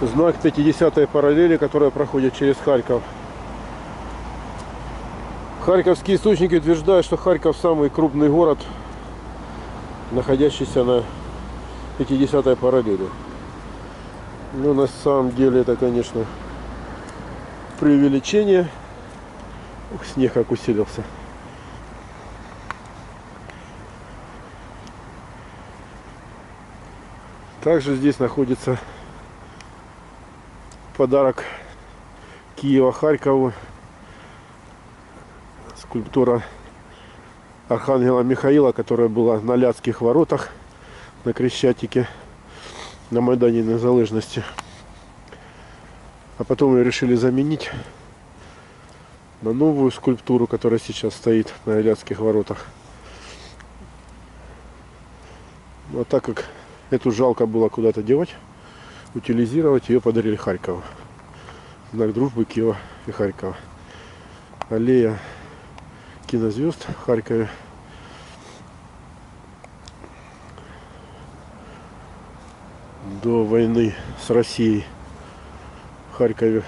знак 50-й параллели, которая проходит через Харьков. Харьковские источники утверждают, что Харьков самый крупный город, находящийся на 50-й параллели. Ну, на самом деле, это, конечно, преувеличение. Ух, снег как усилился. Также здесь находится подарок Киева Харькову. Скульптура Архангела Михаила, которая была на Ляцких воротах на Крещатике на Майдане Незалежности. А потом ее решили заменить на новую скульптуру, которая сейчас стоит на Ляцких воротах. Но так как эту жалко было куда-то девать, утилизировать, ее подарили Харькову. Знак дружбы Киева и Харькова. Аллея кинозвезд в Харькове. До войны с Россией в Харькове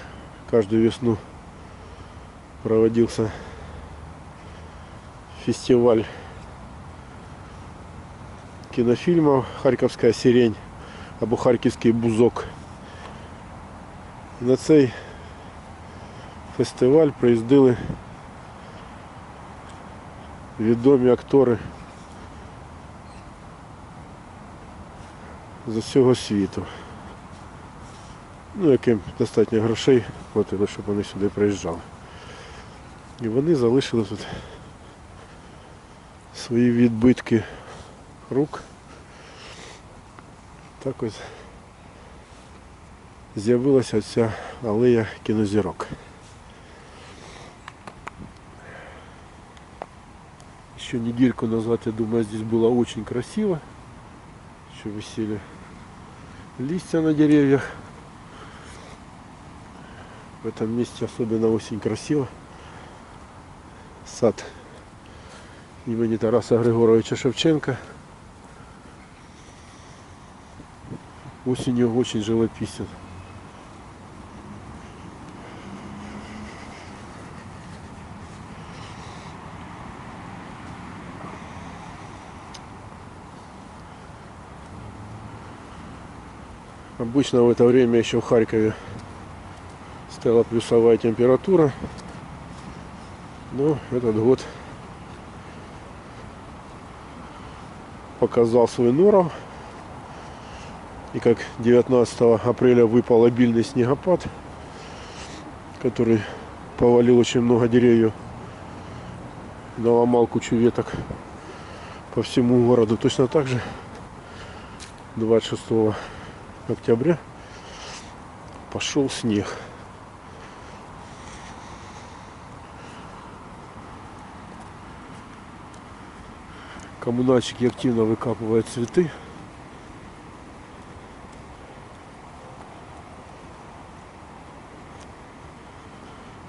каждую весну проводился фестиваль кинофильмов «Харьковская сирень» або «Харківський бузок». На цей фестиваль приїздили відомі актори з усього світу. Ну, яким достатньо грошей платили, щоб вони сюди приїжджали. І вони залишили тут свої відбитки рук. Так ось з'явилася ця алея кінозірок. Еще недельку назад, я думаю, здесь было очень красиво. Еще висели листья на деревьях. В этом месте особенно очень красиво. Сад имени Тараса Григоровича Шевченко. Осенью очень живописен. Обычно в это время еще в Харькове стояла плюсовая температура. Но этот год показал свой норов. И как 19 апреля выпал обильный снегопад, который повалил очень много деревьев, наломал кучу веток по всему городу. Точно так же 26 октября пошел снег. Коммунальщики активно выкапывают цветы.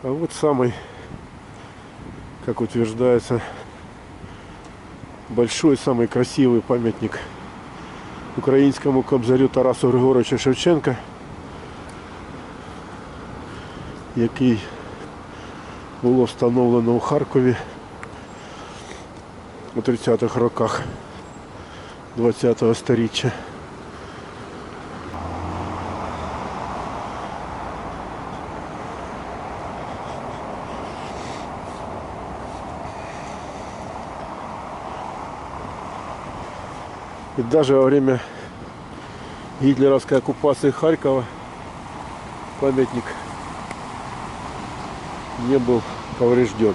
А вот самый, как утверждается, большой, самый красивый памятник українському кобзарю Тарасу Григоровичу Шевченка, який було встановлено у Харкові у 30-х роках 20-го сторіччя. И даже во время гитлеровской оккупации Харькова памятник не был поврежден.